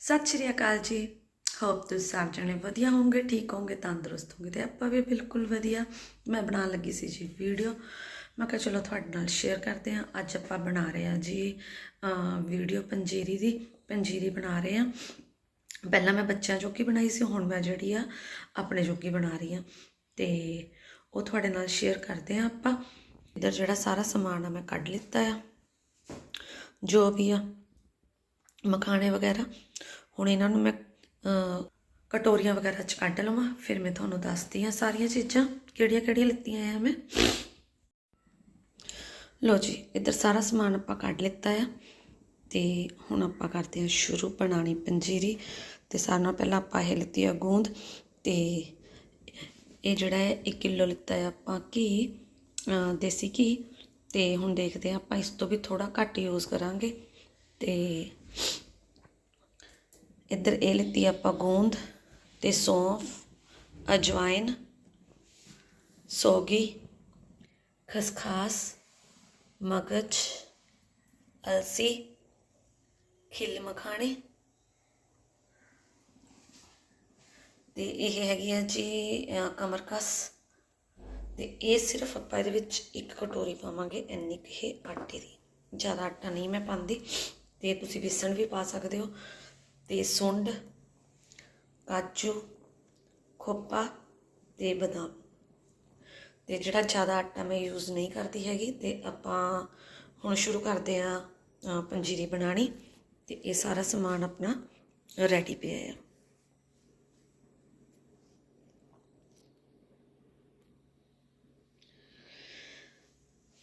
ਸਤਿ ਸ਼੍ਰੀ ਅਕਾਲ ਜੀ। ਹੋਪ ਤੁਸੀਂ ਸਭ ਜਣੇ ਵਧੀਆ ਹੋਵੋਗੇ, ਠੀਕ ਹੋਵੋਗੇ, ਤੰਦਰੁਸਤ ਹੋਵੋਗੇ ਤੇ ਆਪਾਂ ਵੀ ਬਿਲਕੁਲ ਵਧੀਆ। ਮੈਂ ਬਣਾਉਣ ਲੱਗੀ ਸੀ ਜੀ ਵੀਡੀਓ ਮੈਂ ਕਿਹਾ ਚਲੋ ਤੁਹਾਡੇ ਨਾਲ ਸ਼ੇਅਰ ਕਰਦੇ ਹਾਂ। ਅੱਜ ਆਪਾਂ ਬਣਾ ਰਹੇ ਹਾਂ ਜੀ ਵੀਡੀਓ ਪੰਜੀਰੀ ਦੀ। ਪੰਜੀਰੀ ਬਣਾ ਰਹੇ ਹਾਂ। ਪਹਿਲਾਂ ਮੈਂ ਬੱਚਿਆਂ ਜੋਗੀ ਬਣਾਈ ਸੀ, ਹੁਣ ਮੈਂ ਜਿਹੜੀ ਆ, ਆਪਣੇ ਜੋਗੀ ਬਣਾ ਰਹੀ ਹਾਂ। ਤੇ ਉਹ ਤੁਹਾਡੇ ਨਾਲ ਸ਼ੇਅਰ ਕਰਦੇ ਹਾਂ ਆਪਾਂ। ਇਧਰ ਜਿਹੜਾ ਸਾਰਾ ਸਮਾਨ ਆ, ਮੈਂ ਕੱਢ ਲਿੱਤਾ ਆ। ਜੋ ਵੀ ਆ ਮਖਾਣੇ ਵਗੈਰਾ। ਹੁਣ ਇਹਨਾਂ ਨੂੰ ਮੈਂ ਕਟੋਰੀਆਂ ਵਗੈਰਾ ਚ ਕੱਢ ਲਵਾਂ। ਫਿਰ ਮੈਂ ਤੁਹਾਨੂੰ ਦੱਸਦੀ ਹਾਂ ਸਾਰੀਆਂ ਚੀਜ਼ਾਂ, ਕਿਹੜੀਆਂ ਕਿਹੜੀਆਂ ਲਿੱਤੀਆਂ ਆ ਮੈਂ। ਲੋ ਜੀ, ਇੱਧਰ ਸਾਰਾ ਸਮਾਨ ਆਪਾਂ ਕੱਢ ਲਿੱਤਾ ਆ। ਤੇ ਹੁਣ ਆਪਾਂ ਕਰਦੇ ਹਾਂ ਸ਼ੁਰੂ ਬਣਾਣੀ ਪੰਜੀਰੀ। ਤੇ ਸਾਰਿਆਂ ਨਾਲੋਂ ਪਹਿਲਾਂ ਆਪਾਂ ਇਹ ਲਿੱਤੀ ਆ ਗੂੰਦ। ਤੇ ਇਹ ਜਿਹੜਾ ਹੈ 1 ਕਿਲੋ ਲਿੱਤਾ ਹੈ ਆਪਾਂ ਘੀ ਦੇਸੀ ਘੀ। ਤੇ ਹੁਣ ਦੇਖਦੇ ਹਾਂ ਆਪਾਂ ਇਸ ਤੋਂ ਵੀ ਥੋੜਾ ਘੱਟ ਯੂਜ਼ ਕਰਾਂਗੇ। ਤੇ ਇੱਧਰ ਇਹ ਲਿੱਤੀ ਆਪਾਂ ਗੂੰਦ ਤੇ ਸੌਂਫ, ਅਜਵਾਇਨ, ਸੋਗੀ, ਖਸਖਾਸ, ਮਗਜ, ਅਲਸੀ, ਖਿਲ ਮਖਾਣੇ। ਤੇ ਇਹ ਹੈਗੀ ਆ ਜੀ ਕਮਰਕਸ। ਤੇ ਇਹ ਸਿਰਫ ਆਪਾਂ ਇਹਦੇ ਵਿੱਚ ਇੱਕ ਕਟੋਰੀ ਪਾਵਾਂਗੇ, ਇੰਨੀ ਕੁ ਇਹ ਆਟੇ ਦੀ। ਜ਼ਿਆਦਾ ਆਟਾ ਨਹੀਂ ਮੈਂ ਪਾਉਂਦੀ। ਤੇ ਤੁਸੀਂ ਬੇਸਣ ਵੀ ਪਾ ਸਕਦੇ ਹੋ ਤੇ ਸੁੰਡ, ਕਾਜੂ, ਖੋਪਾ ਤੇ ਬਦਾਮ। ਤੇ ਜਿਹੜਾ ਜ਼ਿਆਦਾ ਆਟਾ ਮੈਂ ਯੂਜ਼ ਨਹੀਂ ਕਰਦੀ ਹੈਗੀ, ਤੇ ਆਪਾਂ ਹੁਣ ਸ਼ੁਰੂ ਕਰਦੇ ਆ ਪੰਜੀਰੀ ਬਣਾਣੀ ਤੇ ਇਹ ਸਾਰਾ ਸਮਾਨ ਆਪਣਾ ਰੈਡੀ ਪਿਆ ਹੈ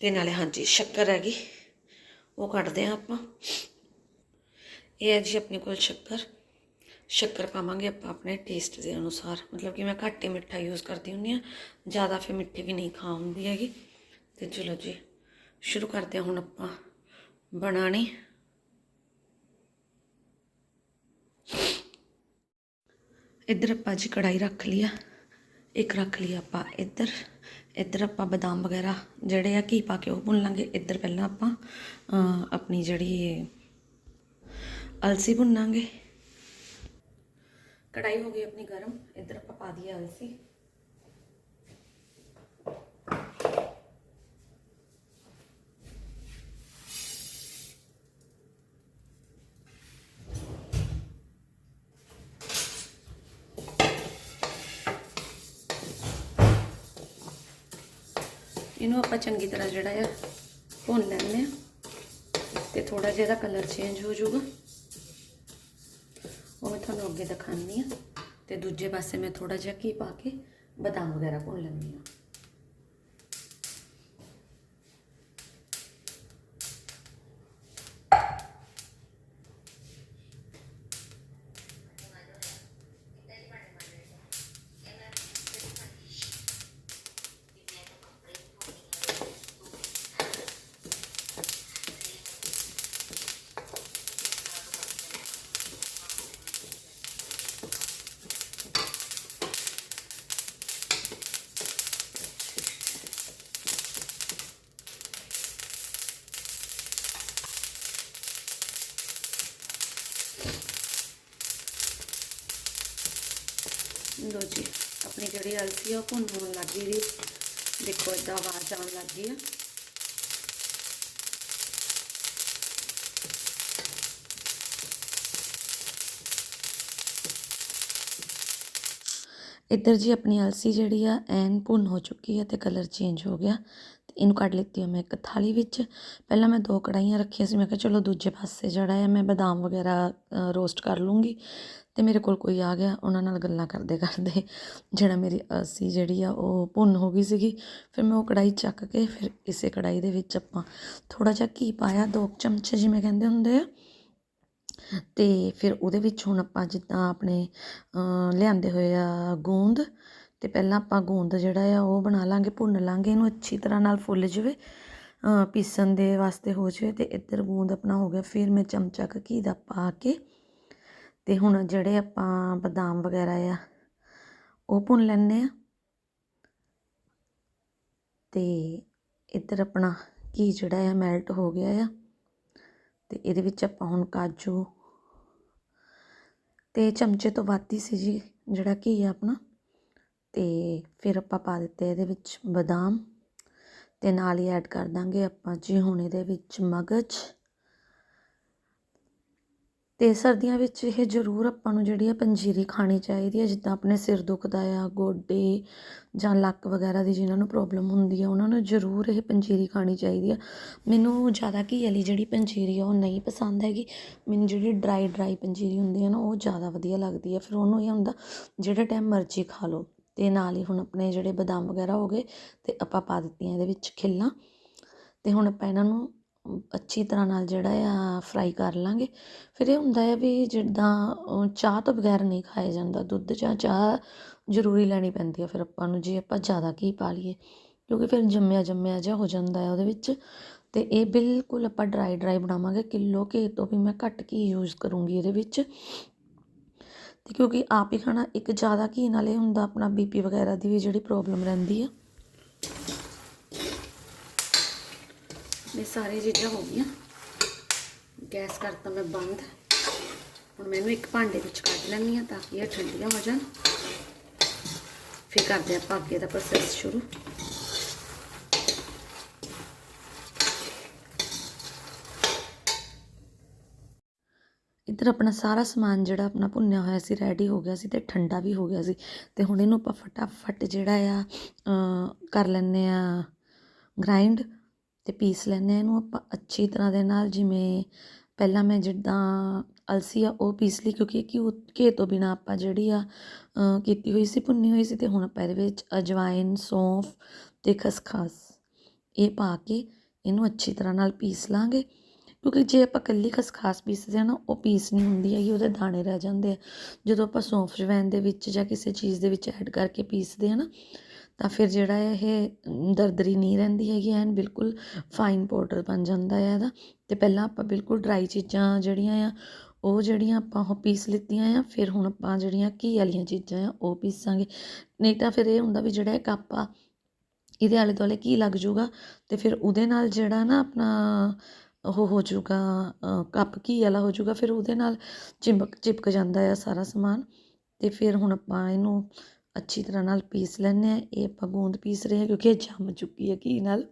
ਤੇ ਨਾਲੇ ਹਾਂਜੀ, ਸ਼ੱਕਰ ਹੈਗੀ, ਉਹ ਕੱਢਦੇ ਆ ਆਪਾਂ। ਇਹ ਹੈ ਜੀ ਆਪਣੇ ਕੋਲ ਸ਼ੱਕਰ। ਸ਼ੱਕਰ ਪਾਵਾਂਗੇ ਆਪਾਂ ਆਪਣੇ ਟੇਸਟ ਦੇ ਅਨੁਸਾਰ। ਮਤਲਬ ਕਿ ਮੈਂ ਘੱਟ ਹੀ ਮਿੱਠਾ ਯੂਜ਼ ਕਰਦੀ ਹੁੰਦੀ ਆ ਜ਼ਿਆਦਾ ਫਿਰ ਮਿੱਠੀ ਵੀ ਨਹੀਂ ਖਾ ਹੁੰਦੀ ਹੈਗੀ। ਤੇ ਚਲੋ ਜੀ, ਸ਼ੁਰੂ ਕਰਦੇ ਹਾਂ ਹੁਣ ਆਪਾਂ ਬਣਾਣੀ ਇੱਧਰ ਆਪਾਂ ਜੀ ਕੜਾਈ ਰੱਖ ਲਿਆ ਇੱਕ ਰੱਖ ਲਈ ਆਪਾਂ ਇੱਧਰ। ਇੱਧਰ ਆਪਾਂ ਬਦਾਮ ਵਗੈਰਾ ਜਿਹੜੇ ਆ ਘੀ ਪਾ ਕੇ ਉਹ ਭੁੰਨ ਲਾਂਗੇ। ਇੱਧਰ ਪਹਿਲਾਂ ਆਪਾਂ ਆਪਣੀ ਜਿਹੜੀ ਅਲਸੀ ਭੁੰਨਾਂਗੇ। ਕੜਾਈ ਹੋ ਗਈ ਆਪਣੀ ਗਰਮ, ਇੱਧਰ ਆਪਾਂ ਪਾ ਦਈਏ ਅਲਸੀ। ਇਹਨੂੰ ਆਪਾਂ ਚੰਗੀ ਤਰ੍ਹਾਂ ਜਿਹੜਾ ਆ ਭੁੰਨ ਲੈਂਦੇ ਆ ਤੇ ਥੋੜਾ ਜਿਹਾ ਇਹਦਾ ਕਲਰ ਚੇਂਜ ਹੋ ਜਾਊਗਾ। ਉਹ ਮੈਂ ਤੁਹਾਨੂੰ ਅੱਗੇ ਦਿਖਾਉਂਦੀ ਆ ਤੇ ਦੂਜੇ ਪਾਸੇ ਮੈਂ ਥੋੜਾ ਜਿਹਾ ਘੀ ਪਾ ਕੇ ਬਦਾਮ ਵਗੈਰਾ ਭੁੰਨ ਲੈਂਦੀ ਆ ਲੋ ਜੀ ਆਪਣੀ ਜਿਹੜੀ ਅਲਸੀ ਆ ਉਹ ਭੁੰਨ ਹੋਣ ਲੱਗ ਗਈ ਜੀ ਦੇਖੋ ਇਦਾਂ ਆਵਾਜ਼ ਆਉਣ ਲੱਗ ਗਈ ਆ ਇੱਧਰ ਜੀ ਆਪਣੀ ਅਲਸੀ ਜਿਹੜੀ ਆ ਐਨ ਭੁੰਨ ਹੋ ਚੁੱਕੀ ਹੈ ਤੇ ਕਲਰ ਚੇਂਜ ਹੋ ਗਿਆ ਤੇ ਇਹਨੂੰ ਕੱਢ ਲਿੱਤੀ ਆ ਮੈਂ ਇੱਕ ਥਾਲੀ ਵਿੱਚ। ਪਹਿਲਾਂ ਮੈਂ ਦੋ ਕੜਾਈਆਂ ਰੱਖੀਆਂ ਸੀ, ਮੈਂ ਕਿਹਾ ਚਲੋ ਦੂਜੇ ਪਾਸੇ ਜਿਹੜਾ ਹੈ ਮੈਂ ਬਦਾਮ ਵਗੈਰਾ ਰੋਸਟ ਕਰ ਲੂੰਗੀ। ਤੇ ਮੇਰੇ ਕੋਲ ਕੋਈ ਆ ਗਿਆ, ਉਹਨਾਂ ਨਾਲ ਗੱਲਾਂ ਕਰਦੇ ਕਰਦੇ ਜਿਹੜਾ ਮੇਰੀ ਅਲਸੀ ਜਿਹੜੀ ਆ, ਉਹ ਭੁੰਨ ਹੋ ਗਈ ਸੀਗੀ। ਫਿਰ ਮੈਂ ਉਹ ਕੜਾਈ ਚੱਕ ਕੇ ਫਿਰ ਇਸੇ ਕੜਾਈ ਦੇ ਵਿੱਚ ਆਪਾਂ ਥੋੜਾ ਜਿਹਾ ਘੀ ਪਾਇਆ, ਦੋ ਕੁ ਚਮਚੇ ਜਿਵੇਂ ਕਹਿੰਦੇ ਹੁੰਦੇ ਆ। ਤੇ ਫਿਰ ਉਹਦੇ ਵਿੱਚ ਹੁਣ ਆਪਾਂ ਜਿੱਦਾਂ ਆਪਣੇ ਲਿਆਂਦੇ ਹੋਏ ਆ ਗੂੰਦ ਅਤੇ ਪਹਿਲਾਂ ਆਪਾਂ ਗੂੰਦ ਜਿਹੜਾ ਆ ਉਹ ਬਣਾ ਲਾਂਗੇ, ਭੁੰਨ ਲਾਂਗੇ, ਇਹਨੂੰ ਅੱਛੀ ਤਰ੍ਹਾਂ ਨਾਲ ਫੁੱਲ ਜਾਵੇ ਪੀਸਣ ਦੇ ਵਾਸਤੇ ਹੋ ਜਾਵੇ ਅਤੇ ਇੱਧਰ ਗੂੰਦ ਆਪਣਾ ਹੋ ਗਿਆ। ਫਿਰ ਮੈਂ ਚਮਚਾ ਕੁ ਘੀ ਦਾ ਪਾ ਕੇ ਅਤੇ ਹੁਣ ਜਿਹੜੇ ਆਪਾਂ ਬਦਾਮ ਵਗੈਰਾ ਆ, ਉਹ ਭੁੰਨ ਲੈਂਦੇ ਆ। ਤੇ ਇੱਧਰ ਆਪਣਾ ਘੀ ਜਿਹੜਾ ਆ ਮੈਲਟ ਹੋ ਗਿਆ ਆ ਤੇ ਇਹਦੇ ਵਿੱਚ ਆਪਾਂ ਹੁਣ ਕਾਜੂ ਤੇ ਚਮਚੇ ਤੋਂ ਵੱਧ ਹੀ ਸੀ ਜੀ, ਜਿਹੜਾ ਘੀ ਆ ਆਪਣਾ। ਤੇ ਫਿਰ ਆਪਾਂ ਪਾ ਦਿੱਤੇ ਇਹਦੇ ਵਿੱਚ ਬਦਾਮ ਅਤੇ ਨਾਲ ਹੀ ਐਡ ਕਰ ਦਾਂਗੇ ਆਪਾਂ ਜੀ ਹੁਣ ਇਹਦੇ ਵਿੱਚ ਮਗਜ। ਅਤੇ ਸਰਦੀਆਂ ਵਿੱਚ ਇਹ ਜ਼ਰੂਰ ਆਪਾਂ ਨੂੰ ਜਿਹੜੀ ਆ ਪੰਜੀਰੀ ਖਾਣੀ ਚਾਹੀਦੀ ਹੈ ਜਿੱਦਾਂ ਆਪਣੇ ਸਿਰ ਦੁਖਦਾ ਆ, ਗੋਡੇ ਜਾਂ ਲੱਕ ਵਗੈਰਾ ਦੀ ਜਿਨ੍ਹਾਂ ਨੂੰ ਪ੍ਰੋਬਲਮ ਹੁੰਦੀ ਆ, ਉਹਨਾਂ ਨੂੰ ਜ਼ਰੂਰ ਇਹ ਪੰਜੀਰੀ ਖਾਣੀ ਚਾਹੀਦੀ ਆ। ਮੈਨੂੰ ਜ਼ਿਆਦਾ ਘੀ ਵਾਲੀ ਜਿਹੜੀ ਪੰਜੀਰੀ ਆ ਉਹ ਨਹੀਂ ਪਸੰਦ ਹੈਗੀ। ਮੈਨੂੰ ਜਿਹੜੀ ਡਰਾਈ ਡਰਾਈ ਪੰਜੀਰੀ ਹੁੰਦੀ ਆ ਨਾ, ਉਹ ਜ਼ਿਆਦਾ ਵਧੀਆ ਲੱਗਦੀ ਆ। ਫਿਰ ਉਹਨੂੰ ਇਹ ਹੁੰਦਾ, ਜਿਹੜੇ ਟਾਈਮ ਮਰਜ਼ੀ ਖਾ ਲਓ। ਅਤੇ ਨਾਲ ਹੀ ਹੁਣ ਆਪਣੇ ਜਿਹੜੇ ਬਦਾਮ ਵਗੈਰਾ ਹੋ ਗਏ ਅਤੇ ਆਪਾਂ ਪਾ ਦਿੱਤੀਆਂ ਇਹਦੇ ਵਿੱਚ ਖਿੱਲਾਂ। ਅਤੇ ਹੁਣ ਆਪਾਂ ਇਹਨਾਂ ਨੂੰ ਅੱਛੀ ਤਰ੍ਹਾਂ ਨਾਲ ਜਿਹੜਾ ਆ ਫਰਾਈ ਕਰ ਲਾਂਗੇ। ਫਿਰ ਇਹ ਹੁੰਦਾ ਹੈ ਵੀ ਜਿੱਦਾਂ ਚਾਹ ਤੋਂ ਬਗੈਰ ਨਹੀਂ ਖਾਇਆ ਜਾਂਦਾ। ਦੁੱਧ ਜਾਂ ਚਾਹ ਜ਼ਰੂਰੀ ਲੈਣੀ ਪੈਂਦੀ ਹੈ ਫਿਰ ਆਪਾਂ ਨੂੰ ਜੇ ਆਪਾਂ ਜ਼ਿਆਦਾ ਘੀ ਪਾ ਲਈਏ, ਕਿਉਂਕਿ ਫਿਰ ਜੰਮਿਆ ਜੰਮਿਆ ਜਿਹਾ ਹੋ ਜਾਂਦਾ ਹੈ ਉਹਦੇ ਵਿੱਚ। ਤੇ ਇਹ ਬਿਲਕੁਲ ਆਪਾਂ ਡਰਾਈ ਡਰਾਈ ਬਣਾਵਾਂਗੇ। ਕਿਲੋ ਘੀ ਤੋਂ ਵੀ ਮੈਂ ਘੱਟ ਘੀ ਯੂਜ਼ ਕਰੂੰਗੀ ਇਹਦੇ ਵਿੱਚ। ਅਤੇ ਕਿਉਂਕਿ ਆਪ ਹੀ ਖਾਣਾ ਇੱਕ ਜ਼ਿਆਦਾ ਘੀ ਨਾਲ ਇਹ ਹੁੰਦਾ, ਆਪਣਾ ਬੀਪੀ ਵਗੈਰਾ ਦੀ ਵੀ ਜਿਹੜੀ ਪ੍ਰੋਬਲਮ ਰਹਿੰਦੀ ਆ। ਇਹ ਸਾਰੀ ਚੀਜ਼ਾਂ ਹੋ ਗਈਆਂ। ਗੈਸ ਕਰਤਾ ਮੈਂ ਬੰਦ। ਹੁਣ ਮੈਨੂੰ ਇੱਕ ਭਾਂਡੇ ਵਿੱਚ ਕੱਢ ਲੈਣੀ ਆ ਤਾਂ ਕਿ ਇਹ ਠੰਡੀਆਂ ਹੋ ਜਾਣ। ਫਿਰ ਕਰਦੇ ਆਪਾਂ ਅੱਗੇ ਦਾ ਪ੍ਰੋਸੈਸ ਸ਼ੁਰੂ। ਇੱਧਰ ਆਪਣਾ ਸਾਰਾ ਸਮਾਨ ਜਿਹੜਾ ਆਪਣਾ ਭੁੰਨਿਆ ਹੋਇਆ ਸੀ ਰੈਡੀ ਹੋ ਗਿਆ ਸੀ ਤੇ ਠੰਡਾ ਵੀ ਹੋ ਗਿਆ ਸੀ। ਤੇ ਹੁਣ ਇਹਨੂੰ ਆਪਾਂ ਫਟਾਫਟ ਜਿਹੜਾ ਆ ਕਰ ਲੈਂਦੇ ਆ ਗ੍ਰਾਈਂਡ ਤੇ ਪੀਸ ਲੈਂਦੇ ਆ ਇਹਨੂੰ ਆਪਾਂ ਅੱਛੀ ਤਰ੍ਹਾਂ ਦੇ ਨਾਲ। ਜਿਵੇਂ ਪਹਿਲਾਂ ਮੈਂ ਜਿੱਦਾਂ ਅਲਸੀ ਆ, ਉਹ ਪੀਸ ਲਈ ਕਿਉਂਕਿ ਘਿਓ ਘੇ ਤੋਂ ਬਿਨਾ ਆਪਾਂ ਜਿਹੜੀ ਆ ਕੀਤੀ ਹੋਈ ਸੀ, ਭੁੰਨੀ ਹੋਈ ਸੀ ਤੇ ਹੁਣ ਆਪਾਂ ਇਹਦੇ ਵਿੱਚ ਅਜਵਾਇਨ ਸੌਂਫ ਤੇ ਖਸਖਸ ਇਹ ਪਾ ਕੇ ਇਹਨੂੰ ਅੱਛੀ ਤਰ੍ਹਾਂ ਨਾਲ ਪੀਸ ਲਾਂਗੇ। ਕਿਉਂਕਿ ਜੇ ਆਪਾਂ ਕੱਲੀ ਖਸਖਾਸ ਪੀਸਦੇ ਆ ਨਾ, ਉਹ ਪੀਸ ਨਹੀਂ ਹੁੰਦੀ ਹੈਗੀ, ਉਹਦੇ ਦਾਣੇ ਰਹਿ ਜਾਂਦੇ ਆ। ਜਦੋਂ ਆਪਾਂ ਸੌਂਫ ਜਵੈਨ ਦੇ ਵਿੱਚ ਜਾਂ ਕਿਸੇ ਚੀਜ਼ ਦੇ ਵਿੱਚ ਐਡ ਕਰਕੇ ਪੀਸਦੇ ਆ ਨਾ, ਤਾਂ ਫਿਰ ਜਿਹੜਾ ਇਹ ਦਰਦਰੀ ਨਹੀਂ ਰਹਿੰਦੀ ਹੈਗੀ, ਐਨ ਬਿਲਕੁਲ ਫਾਈਨ ਪਾਊਡਰ ਬਣ ਜਾਂਦਾ ਹੈ ਇਹਦਾ। ਤੇ ਪਹਿਲਾਂ ਆਪਾਂ ਬਿਲਕੁਲ ਡਰਾਈ ਚੀਜ਼ਾਂ ਜਿਹੜੀਆਂ ਆ, ਉਹ ਜਿਹੜੀਆਂ ਆਪਾਂ ਉਹ ਪੀਸ ਲਿੱਤੀਆਂ ਆ, ਫਿਰ ਹੁਣ ਆਪਾਂ ਜਿਹੜੀਆਂ ਘੀ ਵਾਲੀਆਂ ਚੀਜ਼ਾਂ ਆ, ਉਹ ਪੀਸਾਂਗੇ। ਨਹੀਂ ਤਾਂ ਫਿਰ ਇਹ ਹੁੰਦਾ ਵੀ ਜਿਹੜਾ ਇਹ ਕੱਪ ਆ, ਇਹਦੇ ਆਲੇ ਦੁਆਲੇ ਘੀ ਲੱਗ ਜਾਊਗਾ ਤੇ ਫਿਰ ਉਹਦੇ ਨਾਲ ਜਿਹੜਾ ਨਾ ਆਪਣਾ ਉਹ ਹੋ ਜਾਊਗਾ ਕੱਪ ਘੀ ਵਾਲਾ ਹੋ ਜਾਊਗਾ, ਫਿਰ ਉਹਦੇ ਨਾਲ ਚਿਮਕ ਚਿਪਕ ਜਾਂਦਾ ਆ ਸਾਰਾ ਸਮਾਨ। ਅਤੇ ਫਿਰ ਹੁਣ ਆਪਾਂ ਇਹਨੂੰ ਅੱਛੀ ਤਰ੍ਹਾਂ ਨਾਲ ਪੀਸ ਲੈਂਦੇ ਹਾਂ। ਇਹ ਆਪਾਂ ਗੂੰਦ ਪੀਸ ਰਹੇ ਹਾਂ ਕਿਉਂਕਿ ਇਹ ਜੰਮ ਚੁੱਕੀ ਹੈ ਘੀ ਨਾਲ।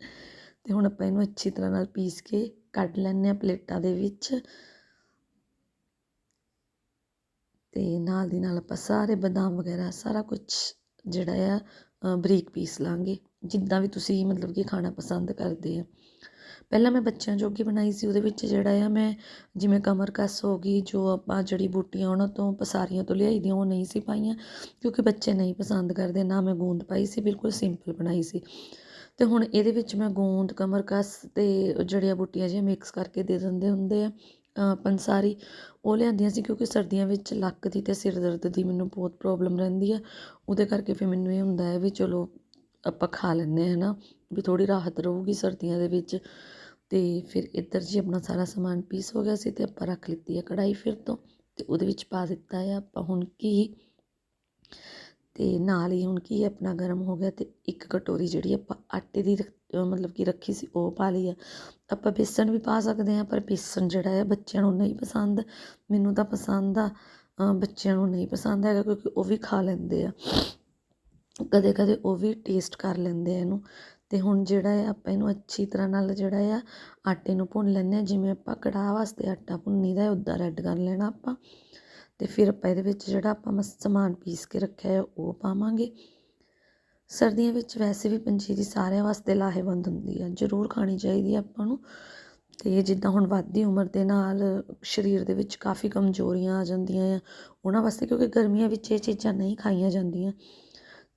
ਅਤੇ ਹੁਣ ਆਪਾਂ ਇਹਨੂੰ ਅੱਛੀ ਤਰ੍ਹਾਂ ਨਾਲ ਪੀਸ ਕੇ ਕੱਢ ਲੈਂਦੇ ਹਾਂ ਪਲੇਟਾਂ ਦੇ ਵਿੱਚ। ਤੇ ਨਾਲ ਦੀ ਨਾਲ ਆਪਾਂ ਸਾਰੇ ਬਦਾਮ ਵਗੈਰਾ, ਸਾਰਾ ਕੁਝ ਜਿਹੜਾ ਆ ਬਰੀਕ ਪੀਸ ਲਾਂਗੇ। ਜਿੱਦਾਂ ਵੀ ਤੁਸੀਂ ਮਤਲਬ ਕਿ ਖਾਣਾ ਪਸੰਦ ਕਰਦੇ ਆ ਪਹਿਲਾਂ ਮੈਂ ਬੱਚਿਆਂ ਜੋਗੀ ਬਣਾਈ ਸੀ, ਉਹਦੇ ਵਿੱਚ ਜਿਹੜਾ ਆ ਮੈਂ ਜਿਵੇਂ ਕਮਰ ਕਸ ਹੋ ਗਈ, ਜੋ ਆਪਾਂ ਜੜੀ ਬੂਟੀਆਂ ਉਹਨਾਂ ਤੋਂ ਪਸਾਰੀਆਂ ਤੋਂ ਲਿਆਈ ਦੀਆਂ ਉਹ ਨਹੀਂ ਸੀ ਪਾਈਆਂ, ਕਿਉਂਕਿ ਬੱਚੇ ਨਹੀਂ ਪਸੰਦ ਕਰਦੇ, ਨਾ ਮੈਂ ਗੂੰਦ ਪਾਈ ਸੀ, ਬਿਲਕੁਲ ਸਿੰਪਲ ਬਣਾਈ ਸੀ। ਤੇ ਹੁਣ ਇਹਦੇ ਵਿੱਚ ਮੈਂ ਗੂੰਦ, ਕਮਰ ਕਸ ਤੇ ਜੜੀਆਂ ਬੂਟੀਆਂ ਜਿਹੀਆਂ ਮਿਕਸ ਕਰਕੇ ਦੇ ਦਿੰਦੇ ਹੁੰਦੇ ਆ ਪੰਸਾਰੀ, ਉਹ ਲਿਆਂਦੀਆਂ ਸੀ ਕਿਉਂਕਿ ਸਰਦੀਆਂ ਵਿੱਚ ਲੱਕ ਦੀ ਤੇ ਸਿਰ ਦਰਦ ਦੀ ਮੈਨੂੰ ਬਹੁਤ ਪ੍ਰੋਬਲਮ ਰਹਿੰਦੀ ਆ, ਉਹਦੇ ਕਰਕੇ ਫਿਰ ਮੈਨੂੰ ਇਹ ਹੁੰਦਾ ਹੈ ਵੀ ਚਲੋ ਆਪਾਂ ਖਾ ਲੈਂਦੇ ਹਾਂ ਨਾ ਵੀ ਥੋੜੀ ਰਾਹਤ ਰਹੂਗੀ ਸਰਦੀਆਂ ਦੇ ਵਿੱਚ। ਤੇ ਫਿਰ ਇੱਧਰ ਜੀ ਆਪਣਾ ਸਾਰਾ ਸਮਾਨ ਪੀਸ ਹੋ ਗਿਆ ਸੀ ਤੇ ਆਪਾਂ ਰੱਖ ਲਿੱਤੀ ਆ ਕੜਾਈ ਫਿਰ ਤੋਂ ਤੇ ਉਹਦੇ ਵਿੱਚ ਪਾ ਦਿੱਤਾ ਆ ਆਪਾਂ ਹੁਣ ਕੀ ਤੇ ਨਾਲ ਹੀ ਹੁਣ ਕੀ ਆਪਣਾ ਗਰਮ ਹੋ ਗਿਆ ਤੇ ਇੱਕ ਕਟੋਰੀ ਜਿਹੜੀ ਆਪਾਂ ਆਟੇ ਦੀ ਰੱਖ- ਮਤਲਬ ਕਿ ਰੱਖੀ ਸੀ ਉਹ ਪਾ ਲਈ ਆ। ਆਪਾਂ ਬੇਸਣ ਵੀ ਪਾ ਸਕਦੇ ਹਾਂ ਪਰ ਬੇਸਣ ਜਿਹੜਾ ਹੈ ਬੱਚਿਆਂ ਨੂੰ ਨਹੀਂ ਪਸੰਦ, ਮੈਨੂੰ ਤਾਂ ਪਸੰਦ ਆ। ਬੱਚਿਆਂ ਨੂੰ ਨਹੀਂ ਪਸੰਦ ਹੈਗਾ ਕਿਉਂਕਿ ਉਹ ਵੀ ਖਾ ਲੈਂਦੇ ਆ। ਕਦੇ ਕਦੇ ਉਹ ਵੀ ਟੇਸਟ ਕਰ ਲੈਂਦੇ ਆ ਇਹਨੂੰ। ਅਤੇ ਹੁਣ ਜਿਹੜਾ ਹੈ ਆਪਾਂ ਇਹਨੂੰ ਅੱਛੀ ਤਰ੍ਹਾਂ ਨਾਲ ਜਿਹੜਾ ਆ, ਆਟੇ ਨੂੰ ਭੁੰਨ ਲੈਂਦੇ ਹਾਂ। ਜਿਵੇਂ ਆਪਾਂ ਕੜਾਹ ਵਾਸਤੇ ਆਟਾ ਭੁੰਨੀਦਾ ਹੈ, ਉੱਦਾਂ ਰੈੱਡ ਕਰ ਲੈਣਾ ਆਪਾਂ। ਅਤੇ ਫਿਰ ਆਪਾਂ ਇਹਦੇ ਵਿੱਚ ਜਿਹੜਾ ਆਪਾਂ ਮਸ- ਸਮਾਨ ਪੀਸ ਕੇ ਰੱਖਿਆ ਹੈ, ਉਹ ਪਾਵਾਂਗੇ। ਸਰਦੀਆਂ ਵਿੱਚ ਵੈਸੇ ਵੀ ਪੰਜੀਰੀ ਸਾਰਿਆਂ ਵਾਸਤੇ ਲਾਹੇਵੰਦ ਹੁੰਦੀ ਆ, ਜ਼ਰੂਰ ਖਾਣੀ ਚਾਹੀਦੀ ਹੈ ਆਪਾਂ ਨੂੰ। ਤੇ ਜਿੱਦਾਂ ਹੁਣ ਵੱਧਦੀ ਉਮਰ ਦੇ ਨਾਲ ਸਰੀਰ ਦੇ ਵਿੱਚ ਕਾਫੀ ਕਮਜ਼ੋਰੀਆਂ ਆ ਜਾਂਦੀਆਂ ਆ, ਉਹਨਾਂ ਵਾਸਤੇ ਕਿਉਂਕਿ ਗਰਮੀਆਂ ਵਿੱਚ ਇਹ ਚੀਜ਼ਾਂ ਨਹੀਂ ਖਾਈਆਂ ਜਾਂਦੀਆਂ।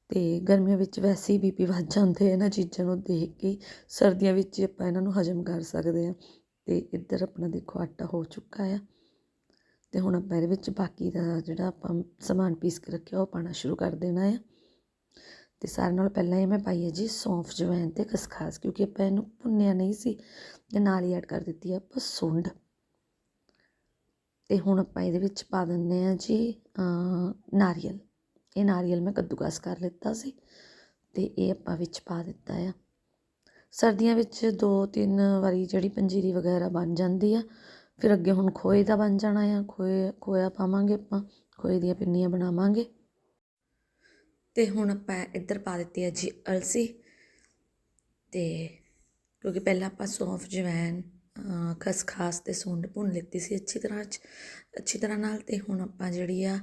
ਅਤੇ ਗਰਮੀਆਂ ਵਿੱਚ ਵੈਸੇ ਹੀ ਬੀ ਪੀ ਵੱਧ ਜਾਂਦੇ ਇਹਨਾਂ ਚੀਜ਼ਾਂ ਨੂੰ ਦੇਖ ਕੇ ਸਰਦੀਆਂ ਵਿੱਚ ਹੀ ਆਪਾਂ ਇਹਨਾਂ ਨੂੰ ਹਜਮ ਕਰ ਸਕਦੇ ਹਾਂ। ਅਤੇ ਇੱਧਰ ਆਪਣਾ ਦੇਖੋ, ਆਟਾ ਹੋ ਚੁੱਕਾ ਆ। ਅਤੇ ਹੁਣ ਆਪਾਂ ਇਹਦੇ ਵਿੱਚ ਬਾਕੀ ਦਾ ਜਿਹੜਾ ਆਪਾਂ ਸਮਾਨ ਪੀਸ ਕੇ ਰੱਖਿਆ, ਉਹ ਪਾਣਾ ਸ਼ੁਰੂ ਕਰ ਦੇਣਾ ਆ। ਅਤੇ ਸਾਰਿਆਂ ਨਾਲੋਂ ਪਹਿਲਾਂ ਇਹ ਮੈਂ ਪਾਈ ਹੈ ਜੀ ਸੌਂਫ ਜਵੈਨ ਤੇ ਖਸਖਾਸ, ਕਿਉਂਕਿ ਆਪਾਂ ਇਹਨੂੰ ਭੁੰਨਿਆ ਨਹੀਂ ਸੀ ਤੇ ਨਾਲ ਹੀ ਐਡ ਕਰ ਦਿੱਤੀ ਆ ਆਪਾਂ ਸੁੰਡ। ਤੇ ਹੁਣ ਆਪਾਂ ਇਹਦੇ ਵਿੱਚ ਪਾ ਦਿੰਦੇ ਆ ਜੀ ਨਾਰੀਅਲ। ਇਹ ਨਾਰੀਅਲ ਮੈਂ ਕੱਦੂਕਸ ਕਰ ਲਿੱਤਾ ਸੀ ਤੇ ਇਹ ਆਪਾਂ ਵਿੱਚ ਪਾ ਦਿੱਤਾ ਆ। ਸਰਦੀਆਂ ਵਿੱਚ ਦੋ ਤਿੰਨ ਵਾਰੀ ਜਿਹੜੀ ਪੰਜੀਰੀ ਵਗੈਰਾ ਬਣ ਜਾਂਦੀ ਆ, ਫਿਰ ਅੱਗੇ ਹੁਣ ਖੋਏ ਦਾ ਬਣ ਜਾਣਾ ਆ। ਖੋਏ ਖੋਇਆ ਪਾਵਾਂਗੇ ਆਪਾਂ, ਖੋਏ ਦੀਆਂ ਪਿੰਨੀਆਂ ਬਣਾਵਾਂਗੇ। ਤੇ ਹੁਣ ਆਪਾਂ ਇੱਧਰ ਪਾ ਦਿੱਤੀ ਆ ਜੀ ਅਲਸੀ ਤੇ ਕਿਉਂਕਿ ਪਹਿਲਾਂ ਆਪਾਂ ਸੌਂਫ ਜਵੈਨ ਖਸਖਾਸ ਤੇ ਸੁੰਡ ਭੁੰਨ ਲਿੱਤੀ ਸੀ ਅੱਛੀ ਤਰ੍ਹਾਂ ਚ, ਅੱਛੀ ਤਰ੍ਹਾਂ ਨਾਲ ਤੇ ਹੁਣ ਆਪਾਂ ਜਿਹੜੀ ਆ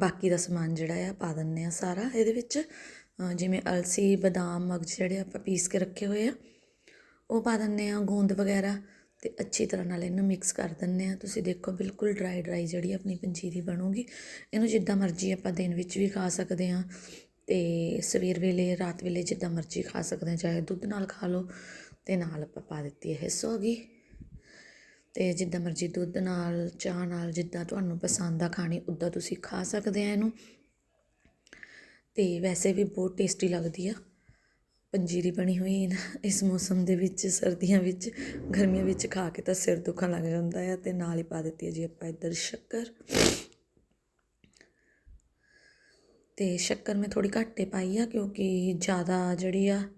ਬਾਕੀ ਦਾ ਸਮਾਨ ਜਿਹੜਾ ਆ ਪਾ ਦਿੰਨੇ ਆ ਸਾਰਾ। ਇਹਦੇ ਵਿੱਚ ਜਿਵੇਂ ਅਲਸੀ, ਬਦਾਮ, ਮਗਜ਼ ਜਿਹੜੇ ਆਪਾਂ ਪੀਸ ਕੇ ਰੱਖੇ ਹੋਏ ਆ, ਉਹ ਪਾ ਦਿੰਨੇ ਆ, ਗੂੰਦ ਵਗੈਰਾ ਤੇ ਅੱਛੀ ਤਰ੍ਹਾਂ ਨਾਲ ਇਹਨੂੰ ਮਿਕਸ ਕਰ ਦਿੰਨੇ ਆ। ਤੁਸੀਂ ਦੇਖੋ, ਬਿਲਕੁਲ ਡਰਾਈ ਡਰਾਈ ਜਿਹੜੀ ਆਪਣੀ ਪੰਜੀਰੀ ਬਣੂਗੀ। ਇਹਨੂੰ ਜਿੱਦਾਂ ਮਰਜ਼ੀ ਆਪਾਂ ਦਿਨ ਵਿੱਚ ਵੀ ਖਾ ਸਕਦੇ ਆ ਤੇ ਸਵੇਰ ਵੇਲੇ, ਰਾਤ ਵੇਲੇ ਜਿੱਦਾਂ ਮਰਜ਼ੀ ਖਾ ਸਕਦੇ ਆ। ਚਾਹੇ ਦੁੱਧ ਨਾਲ ਖਾ ਲਓ ਤੇ ਨਾਲ ਆਪਾਂ ਪਾ ਦਿੱਤੀ ਇਹ ਸੋਗੀ। ਅਤੇ ਜਿੱਦਾਂ ਮਰਜ਼ੀ ਦੁੱਧ ਨਾਲ, ਚਾਹ ਨਾਲ ਜਿੱਦਾਂ ਤੁਹਾਨੂੰ ਪਸੰਦ ਆ ਖਾਣੀ, ਉੱਦਾਂ ਤੁਸੀਂ ਖਾ ਸਕਦੇ ਆ ਇਹਨੂੰ। ਅਤੇ ਵੈਸੇ ਵੀ ਬਹੁਤ ਟੇਸਟੀ ਲੱਗਦੀ ਆ। ਪੰਜੀਰੀ ਬਣੀ ਹੋਈ ਨਾ, ਇਸ ਮੌਸਮ ਦੇ ਵਿੱਚ, ਸਰਦੀਆਂ ਵਿੱਚ, ਗਰਮੀਆਂ ਵਿੱਚ ਖਾ ਕੇ ਤਾਂ ਸਿਰ ਦੁਖਣ ਲੱਗ ਜਾਂਦਾ ਆ ਤੇ ਨਾਲ ਹੀ ਪਾ ਦਿੱਤੀ ਹੈ ਜੀ ਆਪਾਂ ਇੱਧਰ ਸ਼ੱਕਰ। ਤੇ ਸ਼ੱਕਰ ਮੈਂ ਥੋੜੀ ਘੱਟੇ ਪਾਈ ਆ ਕਿਉਂਕਿ ਜ਼ਿਆਦਾ ਜਿਹੜੀ ਆ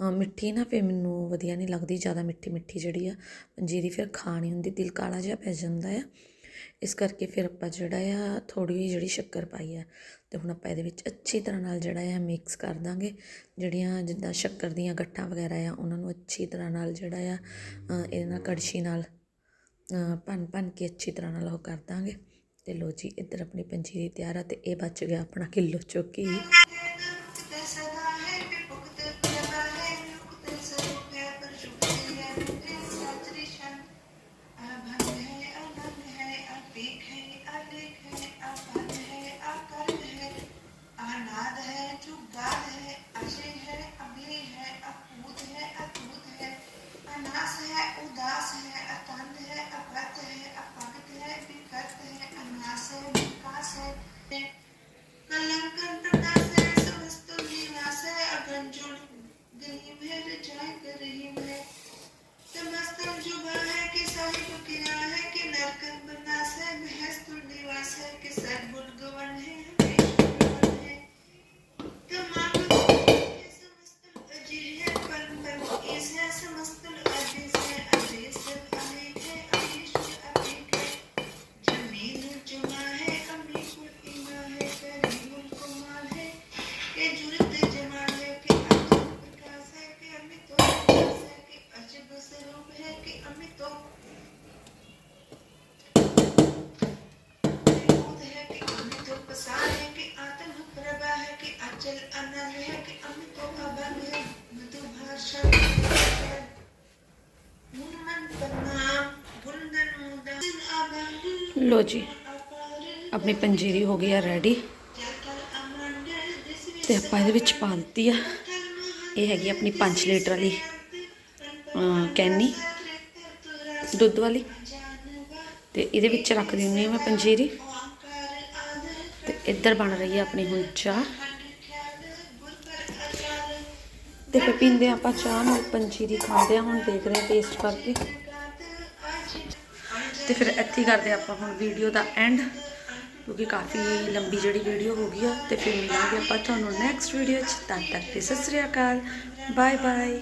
ਮਿੱਠੀ ਨਾ ਫਿਰ ਮੈਨੂੰ ਵਧੀਆ ਨਹੀਂ ਲੱਗਦੀ, ਜ਼ਿਆਦਾ ਮਿੱਠੀ ਮਿੱਠੀ ਜਿਹੜੀ ਆ, ਪੰਜੀਰੀ ਫਿਰ ਖਾ ਨਹੀਂ ਹੁੰਦੀ, ਦਿਲ ਕਾਲਾ ਜਿਹਾ ਪੈ ਜਾਂਦਾ ਆ। ਇਸ ਕਰਕੇ ਫਿਰ ਆਪਾਂ ਜਿਹੜਾ ਆ ਥੋੜੀ ਜਿਹੀ ਜਿਹੜੀ ਸ਼ੱਕਰ ਪਾਈ ਆ, ਤੇ ਹੁਣ ਆਪਾਂ ਇਹਦੇ ਵਿੱਚ ਅੱਛੀ ਤਰ੍ਹਾਂ ਨਾਲ ਜਿਹੜਾ ਆ ਮਿਕਸ ਕਰ ਦਾਂਗੇ। ਜਿਹੜੀਆਂ ਜਿੱਦਾਂ ਸ਼ੱਕਰ ਦੀਆਂ ਗੱਠਾਂ ਵਗੈਰਾ ਆ, ਉਹਨਾਂ ਨੂੰ ਅੱਛੀ ਤਰ੍ਹਾਂ ਨਾਲ ਜਿਹੜਾ ਆ ਇਹਦੇ ਨਾਲ ਕੜਛੀ ਨਾਲ ਭੰਨ ਭੰਨ ਕੇ ਅੱਛੀ ਤਰ੍ਹਾਂ ਨਾਲ ਉਹ ਕਰ ਦਾਂਗੇ। ਤੇ ਲੋ ਜੀ, ਇੱਧਰ ਆਪਣੀ ਪੰਜੀਰੀ ਤਿਆਰ ਆ, ਤੇ ਇਹ ਬਚ ਗਿਆ ਆਪਣਾ ਕਿਲੋ ਚੋਕੀ। अनाद है जुगाद है अजय है अभी है अपूत है अतूत है अनास है उदास है ਲੋ ਜੀ, ਆਪਣੀ ਪੰਜੀਰੀ ਹੋ ਗਈ ਆ ਰੈਡੀ ਤੇ ਆਪਾਂ ਇਹਦੇ ਵਿੱਚ ਪਾ ਦਿੱਤੀ ਆ। ਇਹ ਹੈਗੀ ਆਪਣੀ 5 ਲੀਟਰ ਵਾਲੀ ਕੈਨੀ, ਦੁੱਧ ਵਾਲੀ। ਤੇ ਇਹਦੇ ਵਿੱਚ ਰੱਖਦੀ ਹੁੰਦੀ ਹਾਂ ਮੈਂ ਪੰਜੀਰੀ। ਤੇ ਇੱਧਰ ਬਣ ਰਹੀ ਆ ਆਪਣੀ ਹੁਣ ਚਾਹ। ਤੇ ਫਿਰ ਪੀਂਦੇ ਆਪਾਂ ਚਾਹ ਨਾਲ ਪੰਜੀਰੀ ਖਾਂਦੇ ਆ ਹੁਣ ਦੇਖ ਰਹੇ ਟੇਸਟ ਕਰਕੇ। ਤੇ ਫਿਰ ਇੱਥੇ ਹੀ ਕਰਦੇ ਆਪਾਂ ਹੁਣ ਵੀਡੀਓ ਦਾ ਐਂਡ ਕਿਉਂਕਿ ਕਾਫੀ ਲੰਬੀ ਜਿਹੜੀ ਵੀਡੀਓ ਹੋ ਗਈ ਆ, ਤੇ ਫਿਰ ਮਿਲਾਂਗੇ ਆਪਾਂ ਤੁਹਾਨੂੰ ਨੈਕਸਟ ਵੀਡੀਓ 'ਚ। ਤਦ ਤੱਕ ਲਈ ਸਤਿ ਸ੍ਰੀ ਅਕਾਲ ਬਾਏ ਬਾਏ